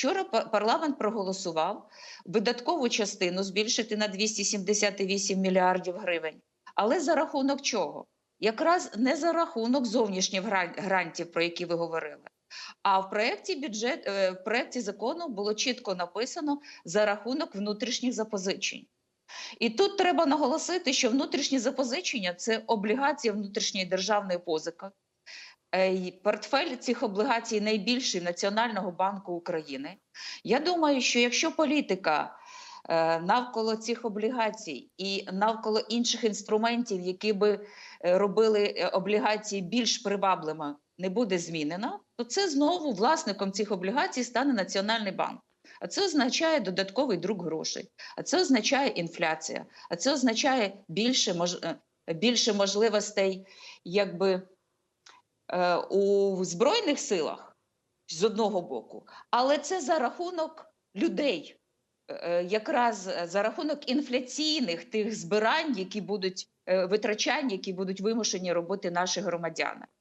Вчора парламент проголосував видаткову частину збільшити на 278 мільярдів гривень. Але за рахунок чого? Якраз не за рахунок зовнішніх грантів, про які ви говорили. А в проєкті бюджет е, в проєкті закону було чітко написано за рахунок внутрішніх запозичень. І тут треба наголосити, що внутрішні запозичення це облігації внутрішньої державної позики. Е, Портфель цих облігацій найбільший Національного банку України. Я думаю, що якщо політика е, навколо цих облігацій і навколо інших інструментів, які би е, робили облігації більш привабливими, не буде змінена, то це знову власником цих облігацій стане Національний банк. А це означає додатковий друк грошей, а це означає інфляція, а це означає більше, мож... більше можливостей, якби у збройних силах з одного боку, але це за рахунок людей, Е, якраз за рахунок інфляційних тих збирань, які будуть витрачання, які будуть вимушені робити наші громадяни.